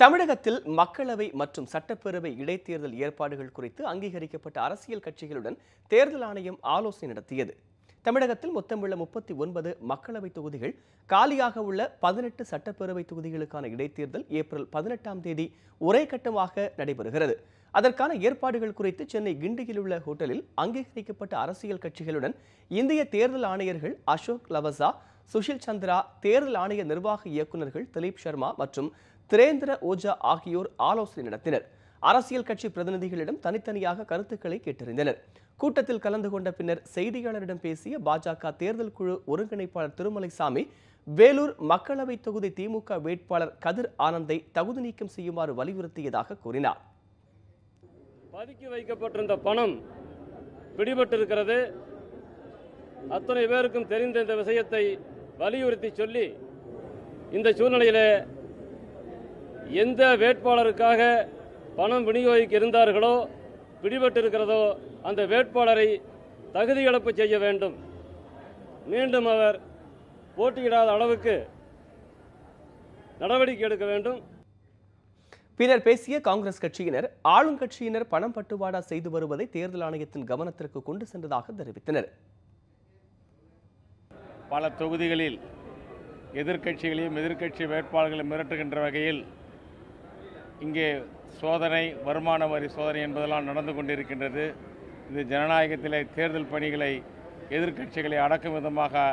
தமிழகத்தில் மக்களவை மற்றும் சட்டப்பேரவை இடைத்தேர்தல் ஏற்பாடுகள் குறித்து அங்கீகரிக்கப்பட்ட அரசியல் கட்சிகளுடன் தேர்தல் ஆணையம் ஆலோசனை நடத்தியது. தமிழகத்தில் மொத்தமுள்ள முப்பத்தி ஒன்பது மக்களவை தொகுதிகள் காலியாக உள்ள பதினெட்டு சட்டப்பேரவை தொகுதிகளுக்கான இடைத்தேர்தல் ஏப்ரல் பதினெட்டாம் தேதி ஒரே கட்டமாக நடைபெறுகிறது. அதற்கான ஏற்பாடுகள் குறித்து சென்னை கிண்டியில் உள்ள ஹோட்டலில் அங்கீகரிக்கப்பட்ட அரசியல் கட்சிகளுடன் இந்திய தேர்தல் ஆணையர்கள் அசோக் லவசா சுஷில் சந்திரா தேர்தல் ஆணைய நிர்வாக இயக்குநர்கள் திலீப் சர்மா மற்றும் திரேந்திர ஓஜா ஆகியோர் ஆலோசனை நடத்தினர். அரசியல் கட்சி பிரதிநிதிகளிடம் தனித்தனியாக கருத்துக்களை கேட்டறிந்தனர். கூட்டத்தில் கலந்து கொண்ட பின்னர் செய்தியாளரிடம் பேசிய பாஜக தேர்தல் குழு ஒருங்கிணைப்பாளர் திருமலைசாமி வேலூர் மக்களவை தொகுதி திமுக வேட்பாளர் கதிர் ஆனந்தை தகுதி நீக்கம் செய்யுமாறு வலியுறுத்தியதாக கூறினார். பதுக்கி வைக்கப்பட்டிருந்த பணம் பிடிபட்டிருக்கிறது. அத்தனை பேருக்கும் தெரிந்த இந்த விஷயத்தை வலியுறுத்தி சொல்லி இந்த சூழ்நிலையில் எந்த வேட்பாளருக்காக பணம் விநியோகிக்க இருந்தார்களோ பிடிபட்டிருக்கிறதோ அந்த வேட்பாளரை தகுதி இழப்பு செய்ய வேண்டும். மீண்டும் அவர் போட்டியிடாத அளவுக்கு நடவடிக்கை எடுக்க வேண்டும். பின்னர் பேசிய காங்கிரஸ் கட்சியினர் ஆளுங்கட்சியினர் பணம் பட்டுவாடா செய்து வருவதை தேர்தல் ஆணையத்தின் கவனத்திற்கு கொண்டு சென்றதாக தெரிவித்தனர். பல தொகுதிகளில் எதிர்க்கட்சிகளையும் எதிர்க்கட்சி வேட்பாளர்களை மிரட்டுகின்ற வகையில் இங்கே சோதனை வருமான வரி சோதனை என்பதெல்லாம் நடந்து கொண்டிருக்கின்றது. இது ஜனநாயகத்திலே தேர்தல் பணிகளை எதிர்க்கட்சிகளை அடக்கும் விதமாக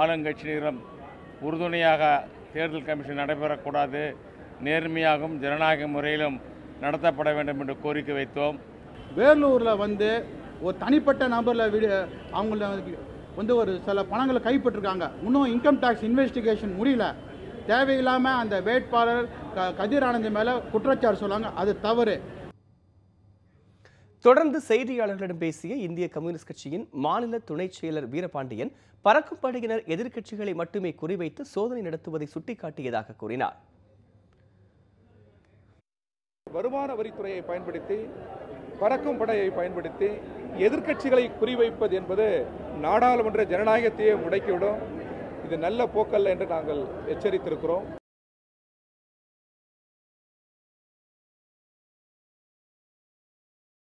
ஆளுங்கட்சியினரும் உறுதுணையாக தேர்தல் கமிஷன் நடைபெறக்கூடாது. நேர்மையாகவும் ஜனநாயக முறையிலும் நடத்தப்பட வேண்டும் என்று கோரிக்கை வைத்தோம். வேலூரில் வந்து ஒரு தனிப்பட்ட நபரில் வீடு அவங்கள வந்து ஒரு சில பணங்களை கைப்பற்றிருக்காங்க. இன்னும் இன்கம் டேக்ஸ் இன்வெஸ்டிகேஷன் முடியல. தேவையில்லாமல் அந்த வேட்பாளர் க கதிர் ஆனந்த் மேலே குற்றச்சாட்டு சொல்லாங்க அது தவறு. தொடர்ந்து செய்தியாளர்களிடம் பேசிய இந்திய கம்யூனிஸ்ட் கட்சியின் மாநில துணைச் செயலர் வீரபாண்டியன் பறக்கும் படையினர் எதிர்க்கட்சிகளை மட்டுமே குறிவைத்து சோதனை நடத்துவதை சுட்டிக்காட்டியதாக கூறினார். வருமான வரித்துறையை பயன்படுத்தி பறக்கும் படையை பயன்படுத்தி எதிர்க்கட்சிகளை குறிவைப்பது என்பது நாடாளுமன்ற ஜனநாயகத்தையே முடக்கிவிடும். இது நல்ல போக்கல்ல என்று நாங்கள் எச்சரித்திருக்கிறோம்.